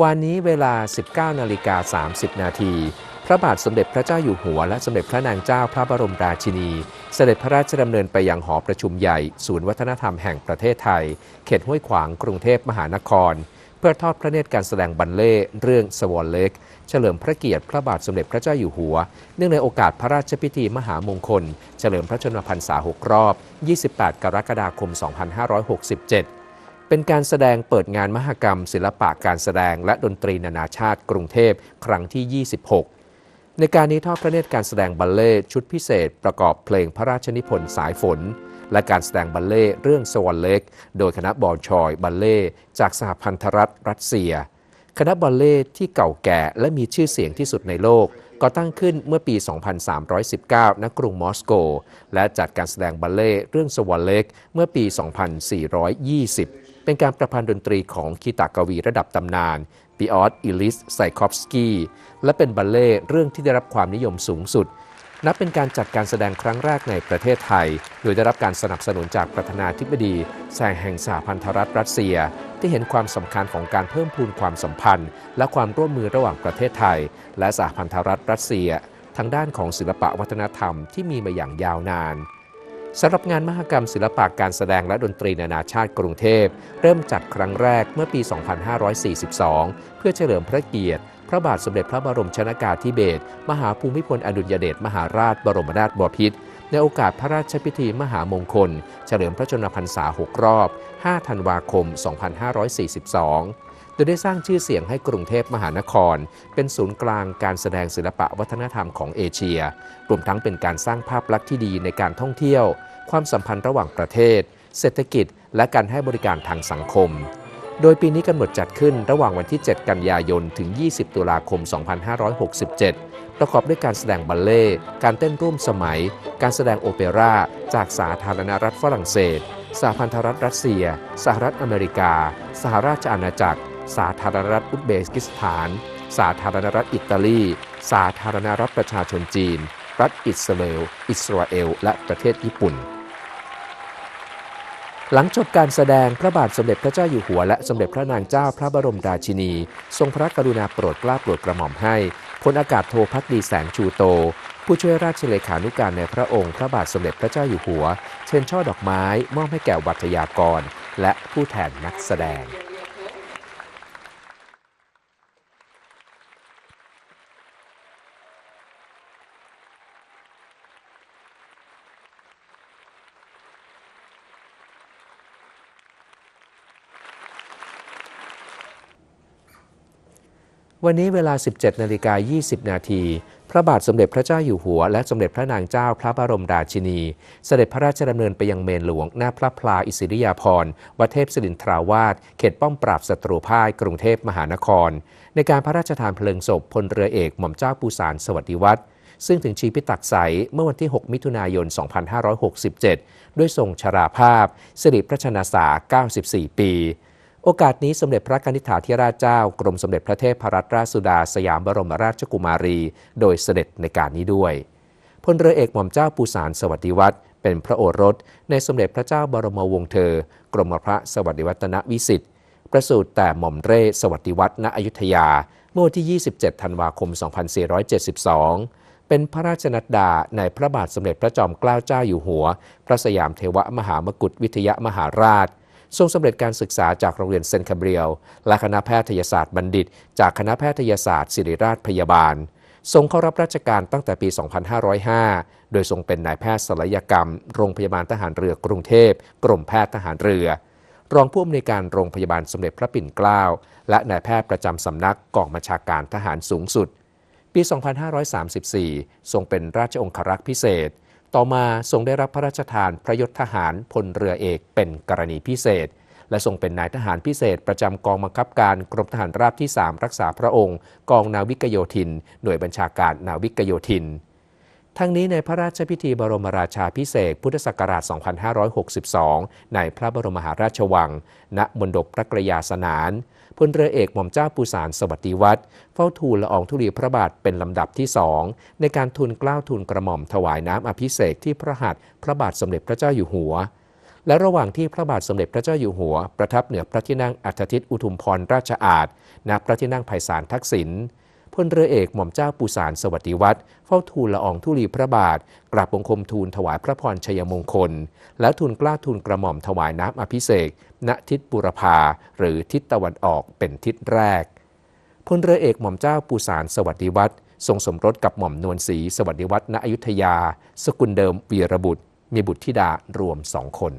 วันนี้เวลา 19นาฬิกา30 นาทีพระบาทสมเด็จพระเจ้าอยู่หัว และสมเด็จพระนางเจ้าพระบรมราชินี เสด็จพระราชดำเนินไปยังหอประชุมใหญ่ ศูนย์วัฒนธรรมแห่งประเทศไทย เขตห้วยขวางกรุงเทพมหานคร เพื่อทอดพระเนตรการแสดงบัลเล่เรื่องสวอนเล็ก เฉลิมพระเกียรติพระบาทสมเด็จพระเจ้าอยู่หัว เนื่องในโอกาสพระราชพิธีมหามงคล เฉลิมพระชนมพรรษา 6 รอบ 28 กรกฎาคม 2567 เป็นการแสดงเปิดงานมหกรรม ศิลปะการแสดงและดนตรีนานาชาติกรุงเทพครั้งที่ 26 ในการนี้ทอดพระเนตรการแสดงบัลเล่ชุดพิเศษ ประกอบเพลงพระราชนิพนธ์สายฝน และการแสดงบัลเล่เรื่องสวอนเล็ก โดยคณะบอลชอยบัลเล่จากสหพันธรัฐรัสเซีย คณะบัลเล่ที่เก่าแก่และมีชื่อเสียงที่สุดในโลกก่อตั้งขึ้นเมื่อปี 2319 ณ กรุงมอสโก และจัดการแสดงบัลเล่เรื่องสวอนเล็กเมื่อปี 2420 เป็นการประพันธ์ดนตรีของคีตากวีระดับตำนานปิออสอิลิสไซคอฟสกี้และเป็นบัลเล่เรื่องที่ได้รับความนิยมสูงสุด นับเป็นการจัดการแสดงครั้งแรกในประเทศไทย โดยได้รับการสนับสนุนจากประธานาธิบดีแสงแห่งสหพันธรัฐรัสเซีย ที่เห็นความสำคัญของการเพิ่มพูนความสัมพันธ์ และความร่วมมือระหว่างประเทศไทย และสหพันธรัฐรัสเซีย ทางด้านของศิลปะวัฒนธรรมที่มีมาอย่างยาวนาน สำหรับงานมหกรรมศิลปะการแสดงและดนตรีนานาชาติกรุงเทพ เริ่มจัดครั้งแรกเมื่อปี 2542 เพื่อเฉลิมพระเกียรติ พระบาทสมเด็จพระบรมชนากาธิเบศรมหาภูมิพลอดุลยเดชมหาราชบรมนาถบพิตรในโอกาสพระราชพิธีมหามงคล เฉลิมพระชนมพรรษา 6 รอบ 5 ธันวาคม 2542 โดยได้สร้างชื่อเสียงให้กรุงเทพมหานคร เป็นศูนย์กลางการแสดงศิลปะวัฒนธรรมของเอเชีย รวมทั้งเป็นการสร้างภาพลักษณ์ที่ดีในการท่องเที่ยว ความสัมพันธ์ระหว่างประเทศ เศรษฐกิจ และการให้บริการทางสังคม โดยปีนี้กำหนดจัดขึ้นระหว่างวันที่ 7 กันยายน ถึง 20 ตุลาคม 2567 ประกอบด้วยการแสดงบัลเล่การเต้นร่วมสมัย การแสดงโอเปร่าจากสาธารณรัฐฝรั่งเศสสหพันธรัฐรัสเซีย สหรัฐอเมริกา สหราชอาณาจักร สาธารณรัฐอุซเบกิสถาน สาธารณรัฐอิตาลี สาธารณรัฐประชาชนจีน รัฐอิสราเอล อิสราเอล และประเทศญี่ปุ่น หลังจบการแสดงพระบาทสมเด็จพระเจ้าอยู่หัวและสมเด็จพระนางเจ้าพระบรมราชินี ทรงพระกรุณาโปรดเกล้าโปรดกระหม่อมให้พลอากาศโทพักดีแสงชูโต ผู้ช่วยราชเลขานุการในพระองค์ พระบาทสมเด็จพระเจ้าอยู่หัว เชิญช่อดอกไม้มอบให้แก่วัทยากร และผู้แทนนักแสดง วันนี้เวลา 17นาฬิกา20 นาที พระบาทสมเด็จพระเจ้าอยู่หัว และสมเด็จพระนางเจ้าพระบรมราชินี เสด็จพระราชดำเนินไปยังเมนหลวง หน้าพระพลาอิสริยาภรณ์วัดเทพศิรินทราวาสเขตป้อมปราบศัตรูพ่าย กรุงเทพมหานคร ในการพระราชทานเพลิงศพพลเรือเอกหม่อมเจ้าปูสารสวัสดิวัฒน์ซึ่งถึงชีพิตักใสเมื่อวันที่ 6 มิถุนายน 2567 ด้วยทรงชราภาพสิริพระชนสา 94 ปี โอกาสนี้สมเด็จพระกนิษฐาธิราชเจ้า กรมสมเด็จพระเทพรัตนราชสุดา สยามบรมราชกุมารี โดยเสด็จในการนี้ด้วยพลเรือเอกหม่อมเจ้าปูสารสวัสดิวัฒน์เป็นพระโอรส ในสมเด็จพระเจ้าบรมวงศ์เธอ กรมพระสวัสดิวัฒนวิสิทธิ์ ประสูติแต่หม่อมเร่สวัสดิวัฒน์ณอยุธยา เมื่อวันที่ 27 ธันวาคม 2472 เป็นพระราชนัดดาในพระบาทสมเด็จพระจอมเกล้าเจ้าอยู่หัว พระสยามเทวมหามกุฏวิทยมหาราช ทรงสำเร็จการศึกษาจากโรงเรียนเซนคาเบรียลและคณะแพทยศาสตร์บัณฑิต จากคณะแพทยศาสตร์ ศิริราชพยาบาล ทรงเข้ารับราชการตั้งแต่ปี 2505 โดยทรงเป็นนายแพทย์ศัลยกรรม โรงพยาบาลทหารเรือกรุงเทพ กรมแพทย์ทหารเรือ รองผู้อำนวยการโรงพยาบาลสมเด็จพระปิ่นเกล้า และนายแพทย์ประจำสำนักกองบัญชาการทหารสูงสุด ปี 2534 ทรงเป็นราชองครักษ์พิเศษ ต่อมาทรงได้รับพระราชทานพระยศทหารพลเรือเอกเป็นกรณีพิเศษ และทรงเป็นนายทหารพิเศษ ประจำกองบังคับการกรมทหารราบที่ 3 รักษาพระองค์ กองนาวิกโยธิน หน่วยบัญชาการนาวิกโยธิน ทั้งนี้ในพระราชพิธีบรมราชาพิเศษพุทธศักราช 2562 ในพระบรมหาราชวัง ณ มณฑปพระกรยาสนานพลเรือเอกหม่อมเจ้าปูสารสวัสดิวัฒน์เฝ้าทูลละอองธุลีพระบาทเป็นลำดับที่สองในการทูลกล้าวทูลกระหม่อมถวายน้ำอภิเษกที่พระหัตถ์พระบาทสมเด็จพระเจ้าอยู่หัว และระหว่างที่พระบาทสมเด็จพระเจ้าอยู่หัว ประทับเหนือพระที่นั่งอัฐทิตอุทุมพรราชอาณณพระที่นั่งไพศาลทักษิณ พลเรือเอกหม่อมเจ้าปูสารสวัสดิวัตรเฝ้าทูลละอองธุลีพระบาท กราบบังคมทูลถวายพระพรชัยมงคล และทูลกล้าทูลกระหม่อมถวายน้ำอภิเษกณทิศบุรพาหรือทิศตะวันออกเป็นทิศแรกพลเรือเอกหม่อมเจ้าปูสารสวัสดิวัตรทรงสมรสกับหม่อมนวลศรีสวัสดิวัฒนณอยุธยา สกุลเดิมวีรบุตร มีบุตรธิดารวมสองคน